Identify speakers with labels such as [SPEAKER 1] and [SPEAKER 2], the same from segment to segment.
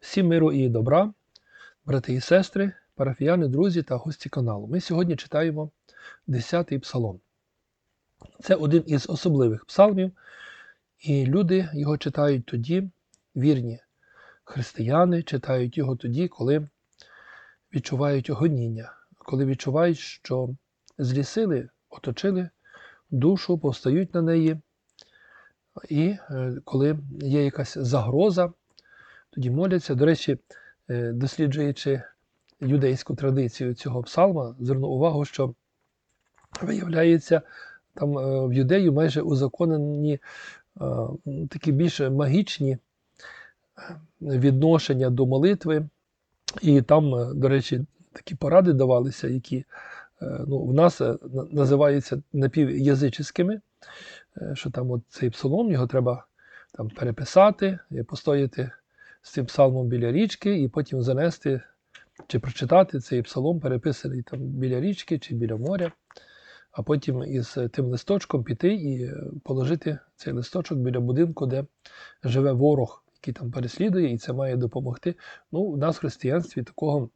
[SPEAKER 1] Всім миру і добра, брати і сестри, парафіяни, друзі та гості каналу. Ми сьогодні читаємо 10-й псалом. Це один із особливих псалмів, і люди його читають тоді, вірні християни читають його тоді, коли відчувають гоніння, коли відчувають, що злі сили оточили душу, повстають на неї, і е, коли є якась загроза, тоді моляться. До речі, е, досліджуючи юдейську традицію цього псалма, звернув увагу, що виявляється, там е, в юдею майже узаконені е, такі більш магічні відношення до молитви. І там, до речі, такі поради давалися, які ну, в нас називаються напів'язичськими, що там от цей псалом, його треба там переписати, постояти з цим псалмом біля річки, і потім занести чи прочитати цей псалом, переписаний там біля річки чи біля моря, а потім із тим листочком піти і положити цей листочок біля будинку, де живе ворог, який там переслідує, і це має допомогти. Ну, У нас в християнстві такого.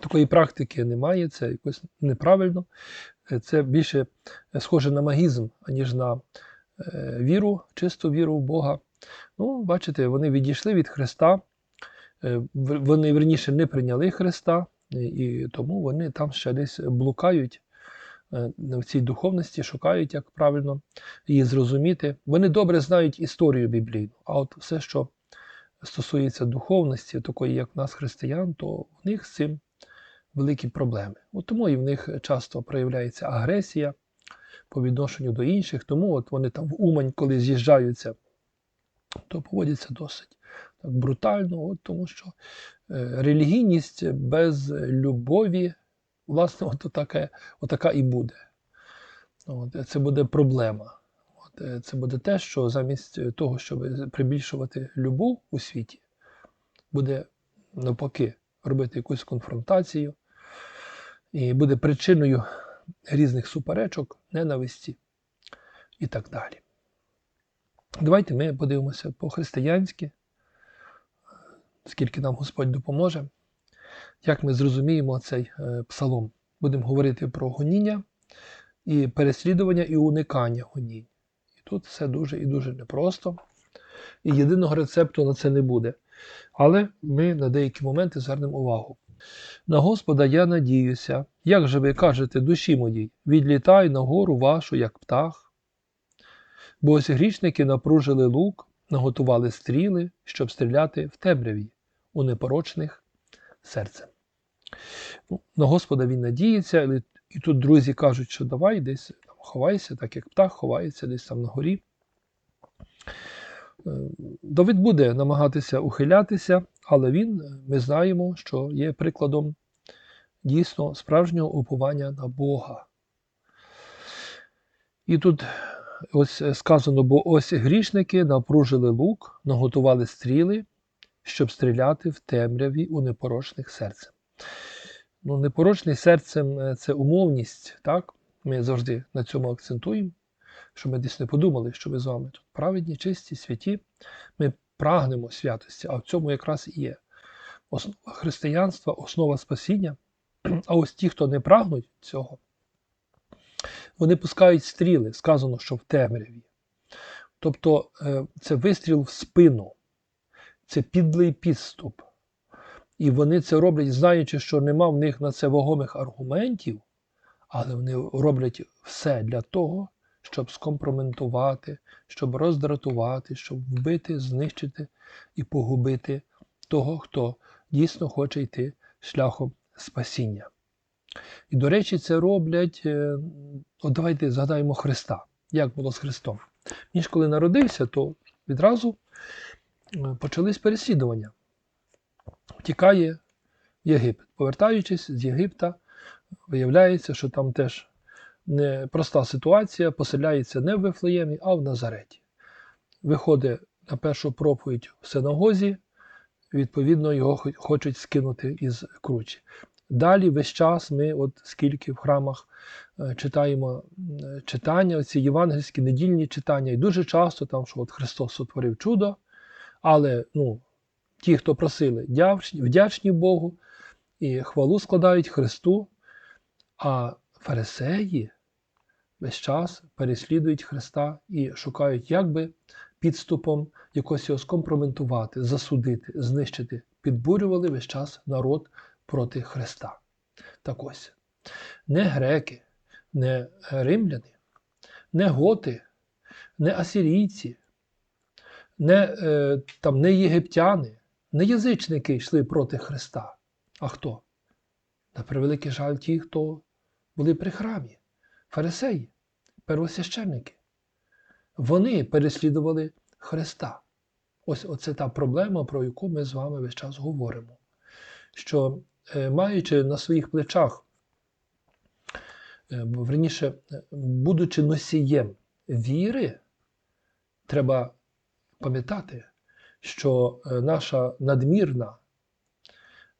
[SPEAKER 1] Такої практики немає, це якось неправильно. Це більше схоже на магізм, аніж на е, віру, чисту віру в Бога. Ну, бачите, вони відійшли від Христа, е, вони верніше не прийняли Христа, і тому вони там ще десь блукають е, в цій духовності, шукають, як правильно її зрозуміти. Вони добре знають історію біблійну, а от все, що стосується духовності, такої, як в нас християн, то в них з цим великі проблеми. От Тому і в них часто проявляється агресія по відношенню до інших, тому от вони там в Умань, коли з'їжджаються то поводяться досить так брутально, от, тому що е, релігійність без любові, власне, от таке, отака і буде. От, Це буде проблема. От, е, Це буде те, що замість того, щоб прибільшувати любов у світі, буде навпаки робити якусь конфронтацію і буде причиною різних суперечок, ненависті і так далі. Давайте ми подивимося по-християнськи, скільки нам Господь допоможе, як ми зрозуміємо цей е, псалом. Будемо говорити про гоніння і переслідування і уникання гонінь. І тут все дуже і дуже непросто. І єдиного рецепту на це не буде. Але ми на деякі моменти звернемо увагу. На Господа я надіюся, як же ви кажете душі моїй, відлітай на гору вашу, як птах. Бо грішники напружили лук, наготували стріли, щоб стріляти в темряві, у непорочних серцем. Ну, На Господа він надіється, і тут друзі кажуть, що давай десь ховайся, так як птах ховається десь там на горі. Е, Давид буде намагатися ухилятися, але він, ми знаємо, що є прикладом дійсно справжнього уповання на Бога. І тут ось е, сказано, бо ось грішники напружили лук, наготували стріли, щоб стріляти в темряві у непорочних серцем. Ну, Непорочний серцем е, це умовність, так? Ми завжди на цьому акцентуємо, щоб ми десь не подумали, що ми з вами тут праведні, чисті, святі. Ми прагнемо святості, а в цьому якраз і є основа християнства, основа спасіння. А ось ті, хто не прагнуть цього, вони пускають стріли, сказано, що в темряві. Тобто е, це вистріл в спину, це підлий підступ. І вони це роблять, знаючи, що нема в них на це вагомих аргументів, але вони роблять все для того, щоб скомпроментувати, щоб роздратувати, щоб вбити, знищити і погубити того, хто дійсно хоче йти шляхом спасіння. І, до речі, це роблять. Е, от давайте згадаємо Христа. Як було з Христом? Він ж коли народився, то відразу е, почались переслідування. Втікає в Єгипет. Повертаючись з Єгипта, виявляється, що там теж непроста ситуація, поселяється не в Вифлеємі, а в Назареті. Виходить на першу проповідь в синагозі, відповідно, його хочуть скинути із кручі. Далі весь час ми, от скільки в храмах е, читаємо е, читання, ці євангельські недільні читання, і дуже часто там, що от Христос сотворив чудо, але ну, ті, хто просили, вдячні Богу і хвалу складають Христу, а фарисеї весь час переслідують Христа і шукають, як би підступом якось його скомпроментувати, засудити, знищити, підбурювали весь час народ проти Христа. Так ось, не греки, не римляни, не готи, не асирійці, не, е, там, не єгиптяни, не язичники йшли проти Христа. А хто? На превеликий жаль, ті, хто були при храмі, фарисеї, первосвященники. Вони переслідували Христа. Ось оце та проблема, про яку ми з вами весь час говоримо. Що маючи на своїх плечах, е, верніше, е, будучи носієм віри, треба пам'ятати, що е, наша надмірна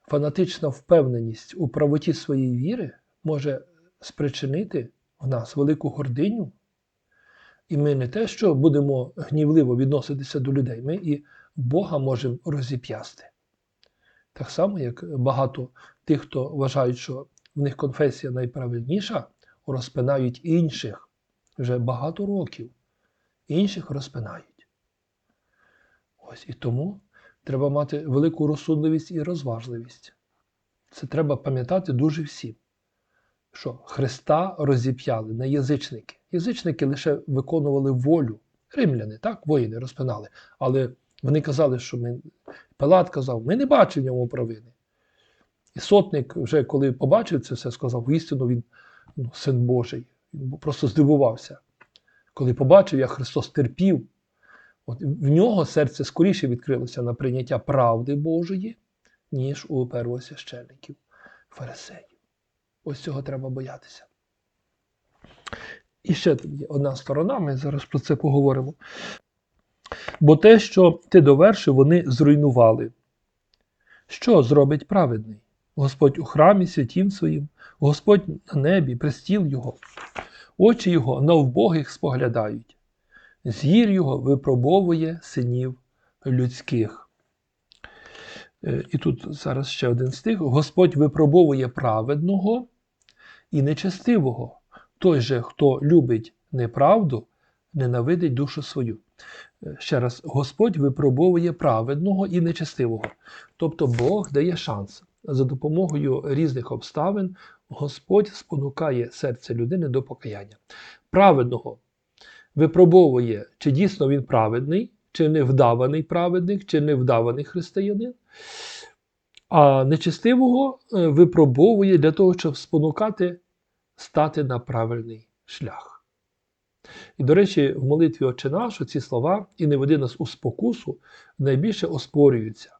[SPEAKER 1] фанатична впевненість у правоті своєї віри може спричинити в нас велику гординю. І ми не те, що будемо гнівливо відноситися до людей, ми і Бога можемо розіп'ясти. Так само, як багато тих, хто вважають, що в них конфесія найправильніша, розпинають інших вже багато років. Інших розпинають. Ось і тому треба мати велику розсудливість і розважливість. Це треба пам'ятати дуже всім, що Христа розіп'яли не язичники. Язичники лише виконували волю. Римляни, так, воїни розпинали. Але вони казали, що ми, Пилат казав, ми не бачимо в ньому провини. І сотник, вже коли побачив це все, сказав, воістину він ну, син Божий. Він просто здивувався. Коли побачив, як Христос терпів, от в нього серце скоріше відкрилося на прийняття правди Божої, ніж у первосвященників, фарисеїв. Ось цього треба боятися. І ще є одна сторона, ми зараз про це поговоримо. Бо те, що ти довершив, вони зруйнували. Що зробить праведний? Господь у храмі святім своїм, Господь на небі, престіл Його, очі Його на вбогих споглядають, згір Його випробовує синів людських. Е, І тут зараз ще один стих. Господь випробовує праведного і нечестивого. Той же, хто любить неправду, ненавидить душу свою. Ще раз, Господь випробовує праведного і нечестивого. Тобто Бог дає шанс. За допомогою різних обставин Господь спонукає серце людини до покаяння. Праведного випробовує, чи дійсно він праведний, чи невдаваний праведник, чи невдаваний християнин. А нечестивого е, випробовує для того, щоб спонукати стати на правильний шлях. І, до речі, в молитві Отче наш ці слова і не веди нас у спокусу найбільше оспорюються.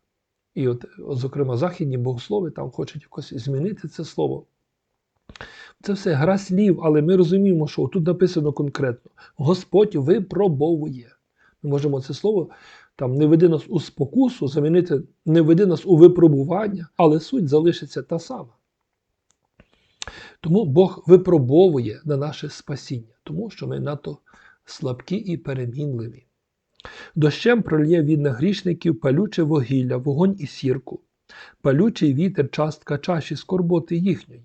[SPEAKER 1] І, от, зокрема, західні богослови там хочуть якось змінити це слово. Це все гра слів, але ми розуміємо, що тут написано конкретно: Господь випробовує. Ми можемо це слово там не веди нас у спокусу, замінити не веди нас у випробування, але суть залишиться та сама. Тому Бог випробовує на наше спасіння, тому що ми надто слабкі і перемінливі. Дощем прольє він на грішників палюче вугілля, вогонь і сірку, палючий вітер частка чаші скорботи їхньої,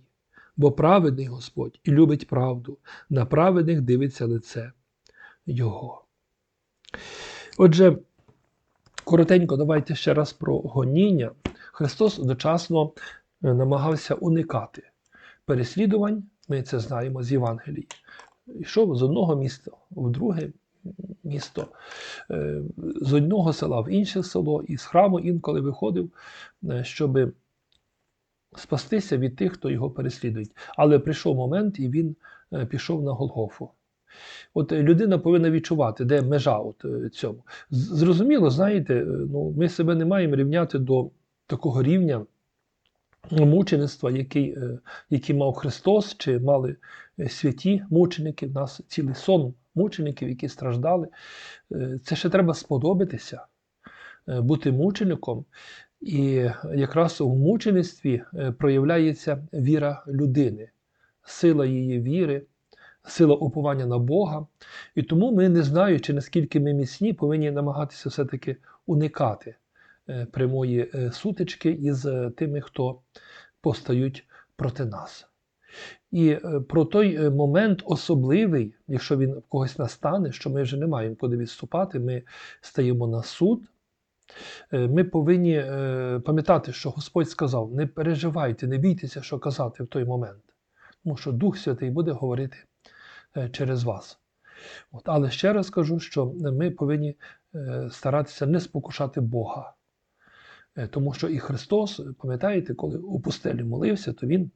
[SPEAKER 1] бо праведний Господь і любить правду, на праведних дивиться лице Його. Отже, коротенько, давайте ще раз про гоніння. Христос дочасно е, намагався уникати переслідувань, ми це знаємо з Євангелії. Йшов з одного міста в друге місто, е, з одного села в інше село, і з храму інколи виходив, е, щоб спастися від тих, хто його переслідують. Але прийшов момент, і він е, пішов на Голгофу. От людина повинна відчувати, де межа от цьому. Зрозуміло, знаєте, ну, ми себе не маємо рівняти до такого рівня мучеництва, який, е, який мав Христос, чи мали е, святі мученики. У нас цілий сон мучеників, які страждали. Е, Це ще треба сподобатися, бути мучеником. І якраз у мучеництві проявляється віра людини, сила її віри, сила уповання на Бога. І тому ми, не знаючи, наскільки ми міцні, повинні намагатися все-таки уникати прямої е, сутички із е, тими, хто постають проти нас. І е, про той е, момент особливий, якщо він в когось настане, що ми вже не маємо куди відступати, ми стаємо на суд. Е, Ми повинні е, пам'ятати, що Господь сказав: не переживайте, не бійтеся, що казати в той момент, тому що Дух Святий буде говорити е, через вас. От, але ще раз кажу, що ми повинні е, старатися не спокушати Бога. Е, Тому що і Христос, пам'ятаєте, коли у пустелі молився, то Він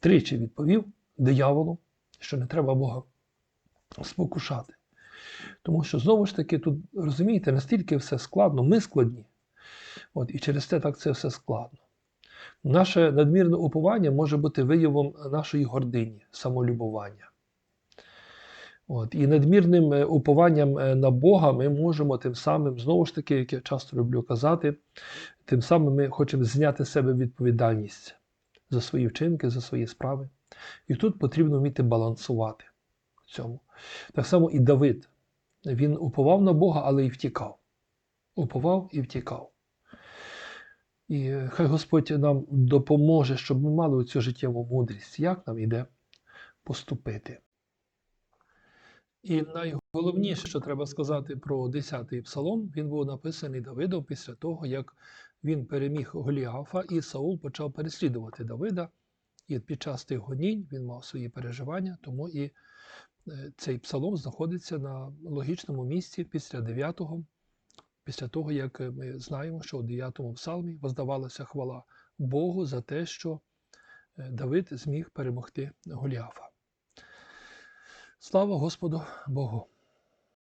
[SPEAKER 1] тричі відповів дияволу, що не треба Бога спокушати. Тому що знову ж таки, тут розумієте, настільки все складно, ми складні. От, і через те так це все складно. Наше надмірне уповання може бути виявом нашої гордині, самолюбування. От, і надмірним е, упованням е, на Бога ми можемо тим самим, знову ж таки, як я часто люблю казати, тим самим ми хочемо зняти з себе відповідальність за свої вчинки, за свої справи. І тут потрібно вміти балансувати в цьому. Так само і Давид. Він уповав на Бога, але і втікав. Уповав і втікав. І е, хай Господь нам допоможе, щоб ми мали цю життєву мудрість, як нам іде поступити. І найголовніше, що треба сказати про 10-й псалом, він був написаний Давидом після того, як він переміг Голіафа, і Саул почав переслідувати Давида. І під час тих гонінь він мав свої переживання, тому і е, цей псалом знаходиться на логічному місці після 9-го, після того, як е, ми знаємо, що у 9-му псалмі воздавалася хвала Богу за те, що е, Давид зміг перемогти Голіафа. Слава Господу Богу!